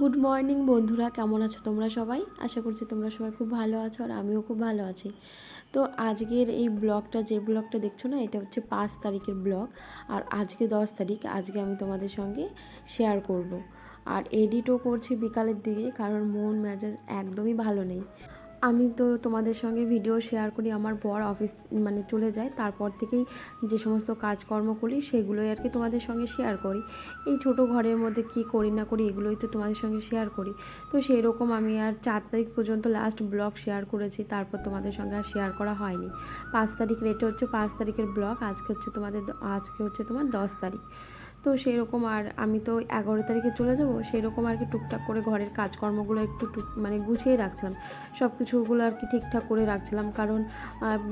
Good morning বন্ধুরা। কেমন আছো তোমরা সবাই? আশা করছি তোমরা সবাই খুব ভালো আছো আর আমিও খুব ভালো আছি। তো আজকের এই ব্লগটা, যে ব্লগটা দেখছ না, এটা হচ্ছে পাঁচ তারিখের ব্লগ। আর আজকে দশ তারিখ, আজকে আমি তোমাদের সঙ্গে শেয়ার করব। আর এডিটও করছি বিকালের দিকে, কারণ মন মেজাজ একদমই ভালো নেই। আমি তো তোমাদের সঙ্গে ভিডিও শেয়ার করি, আমার বর অফিস মানে চলে যায়, তারপর থেকেই যে সমস্ত কাজকর্ম করি, সেগুলোই আর কি তোমাদের সঙ্গে শেয়ার করি। এই ছোট ঘরের মধ্যে কি করি না করি, এগুলোই তো তোমাদের সঙ্গে শেয়ার করি। তো সেই রকম আমি আর চার তারিখ পর্যন্ত লাস্ট ব্লগ শেয়ার করেছি, তারপর তোমাদের সঙ্গে আর শেয়ার করা হয়নি। পাঁচ তারিখের, এটা হচ্ছে পাঁচ তারিখের ব্লগ আজকে হচ্ছে তোমাদের আজকে হচ্ছে তোমার দশ তারিখ। তো সেই রকম আর আমি তো এগারো তারিখে চলে যাব সেই রকম আর কি টুকটাক করে ঘরের কাজকর্মগুলো একটু টুক মানে গুছিয়ে রাখছিলাম। সব কিছুগুলো আর কি ঠিকঠাক করে রাখছিলাম কারণ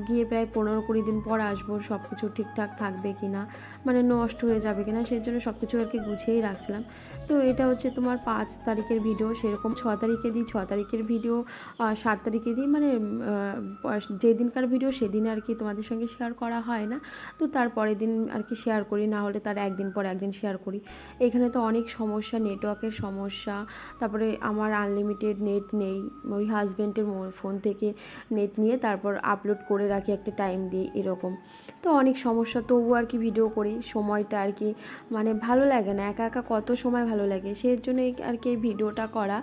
গিয়ে প্রায় পনেরো কুড়ি দিন পর আসব সব কিছু ঠিকঠাক থাকবে কি না মানে নষ্ট হয়ে যাবে কি না সেই জন্য সব কিছু আর কি গুছিয়েই রাখছিলাম। তো এটা হচ্ছে তোমার পাঁচ তারিখের ভিডিও সেরকম ছ তারিখে দিই, ছ তারিখের ভিডিও সাত তারিখে দিই মানে যেদিনকার ভিডিও সেদিন আর কি তোমাদের সঙ্গে শেয়ার করা হয় না। তো তারপরের দিন আর কি শেয়ার করি, না হলে তার একদিন পর একদিন শেয়ার করি। এখানে তো অনেক সমস্যা নেটওয়ার্কের সমস্যা, তারপরে আমার আনলিমিটেড নেট নেই। ওই হাজব্যান্ডের ফোন থেকে নেট নিয়ে তারপর আপলোড করে রাখি একটা টাইম দিয়ে এরকম। তো অনেক সমস্যা, তবু আর কি ভিডিও করি, সময়টা আর কি মানে ভালো লাগে না, একা একা কত সময় ভালো লাগে? সেই জন্যই আর কি ভিডিওটা করা।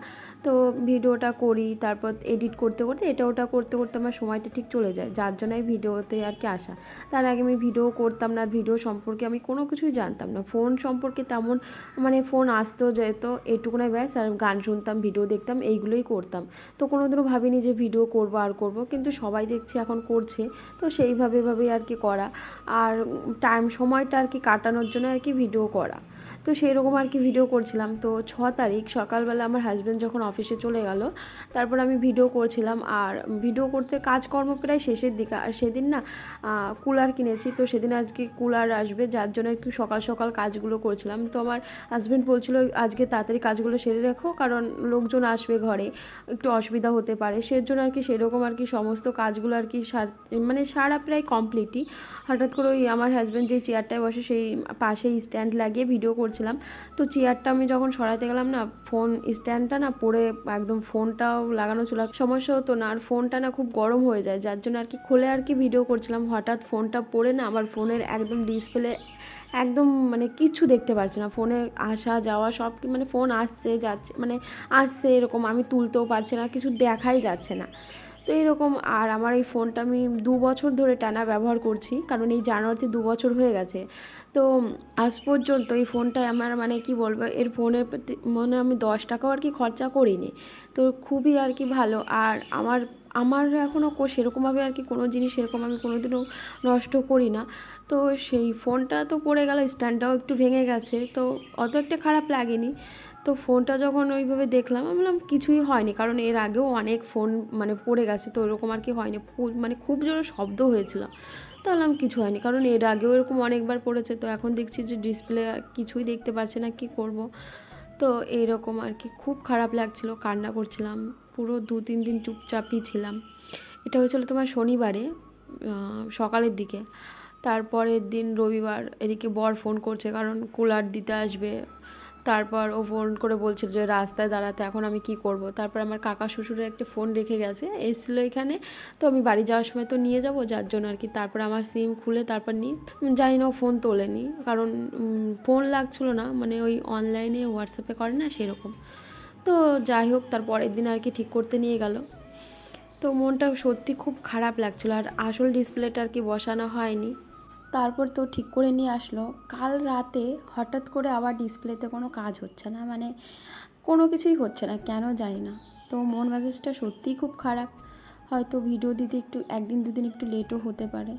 তো ভিডিওটা করি, তারপর এডিট করতে করতে, এটা ওটা করতে করতে আমার সময়টা ঠিক চলে যায়। যার জন্য ভিডিওতে আর কি আসা। তার আগে আমি ভিডিও করতাম না, আর ভিডিও সম্পর্কে আমি কোনো কিছুই জানতাম না। ফোন সম্পর্কে তেমন মানে ফোন আসতো যেত এইটুকুনাই ব্যাস, আর গান শুনতাম, ভিডিও দেখতাম, এইগুলোই করতাম। তো কোনো দিনও ভাবিনি যে ভিডিও করব আর করব, কিন্তু সবাই দেখছি এখন করছে, তো সেইভাবে ভাবেই আর কি করা। আর টাইম সময়টা আর কি কাটানোর জন্য আর কি ভিডিও করা। তো সেই রকম আর কি ভিডিও করছিলাম। তো ছ তারিখ সকালবেলা আমার হাজব্যান্ড যখন অফিসে চলে গেল, তারপর আমি ভিডিও করছিলাম। আর ভিডিও করতে কাজকর্ম প্রায় শেষের দিকে, আর সেদিন না কুলার কিনেছি, তো সেদিন আজকে কুলার আসবে, যার জন্য একটু সকাল সকাল কাজগুলো করছিলাম। তো আমার হাজব্যান্ড বলছিল, আজকে তাড়াতাড়ি কাজগুলো সেরে রেখো, কারণ লোকজন আসবে ঘরে, একটু অসুবিধা হতে পারে। সেজন্য আর কি সেরকম আর কি সমস্ত কাজগুলো আর কি মানে সারা প্রায় কমপ্লিটই হঠাৎ করে ওই আমার হাজব্যান্ড যে চেয়ারটায় বসে, সেই পাশেই স্ট্যান্ড লাগিয়ে ভিডিও করছিলাম। তো চেয়ারটা আমি যখন সরাতে গেলাম না ফোন স্ট্যান্ডটা না পড়ে একদম ফোনটাও লাগানো ছিল। সমস্যা হতো না, আর ফোনটা না খুব গরম হয়ে যায়, যার জন্য আর কি খুলে আর কি ভিডিও করছিলাম। হঠাৎ ফোনটা পড়ে না, আমার ফোনের একদম ডিসপ্লে একদম মানে কিছু দেখতে পারছে না। ফোনে আসা, যাওয়া, সব মানে ফোন আসছে, যাচ্ছে মানে আসছে এরকম। আমি তুলতেও পারছি না, কিছু দেখাই যাচ্ছে না। তো এইরকম আর আমার এই ফোনটা আমি দু বছর ধরে টানা ব্যবহার করছি, কারণ এই জানুয়ারিতে দু বছর হয়ে গেছে। তো আজ পর্যন্ত এই ফোনটায় আমার মানে কি বলব, এর ফোনের প্রতি মানে আমি দশ টাকাও আর কি খরচা করিনি। তো খুবই আর কি ভালো, আর আমার আমার এখনও সেরকমভাবে আর কি কোনো জিনিস সেরকম আমি কোনো দিনও নষ্ট করি না। তো সেই ফোনটা তো পড়ে গেল, স্ট্যান্ডটাও একটু ভেঙে গেছে, তো অত একটা খারাপ লাগেনি। তো ফোনটা যখন ওইভাবে দেখলাম, আমি বললাম কিছুই হয়নি, কারণ এর আগেও অনেক ফোন মানে পড়ে গেছে, তো ওরকম আর কি হয়নি। মানে খুব জোরে শব্দ হয়েছিল। তো বললাম কিছু হয়নি, কারণ এর আগেও এরকম অনেকবার পড়েছে, তো এখন দেখছি যে ডিসপ্লে কিছুই দেখতে পাচ্ছে না, কি করব? তো এইরকম আর কি, খুব খারাপ লাগছিল, কান্না করছিলাম, পুরো দু, তিন দিন চুপচাপই ছিলাম। এটা হয়েছিল তোমার শনিবারে সকালের দিকে। তারপরের দিন রবিবার, এদিকে বর ফোন করছে, কারণ কুলার দিতে আসবে তারপর ও ফোন করে বলছিল যে, রাস্তায় দাঁড়াতে, এখন আমি কি করব? তারপর আমার কাকা শ্বশুরের একটা ফোন রেখে গেছে, এসেছিল এখানে। তো আমি বাড়ি যাওয়ার সময় তো নিয়ে যাব, যার জন্য আর কি। তারপর আমার সিম খুলে তারপর নিই। জানি না ও ফোন তোলেনি, কারণ ফোন লাগছিল না মানে ওই অনলাইনে হোয়াটসঅ্যাপে করে না, সেরকম। তো যাই হোক, তার পরের দিন আর কি ঠিক করতে নিয়ে গেল। তো মনটা সত্যি খুব খারাপ লাগছিল, আর আসল ডিসপ্লেটা আর কি বসানো হয়নি। তারপর তো ঠিক করে নিয়ে আসলো। কাল রাতে হঠাৎ করে আবার ডিসপ্লেতে কোনো কাজ হচ্ছে না মানে কোনো কিছুই হচ্ছে না, কেন জানি না। তো মন মেজাজটা সত্যিই খুব খারাপ। হয়তো ভিডিও দিতে একটু, একদিন দুদিন একটু লেটও হতে পারে।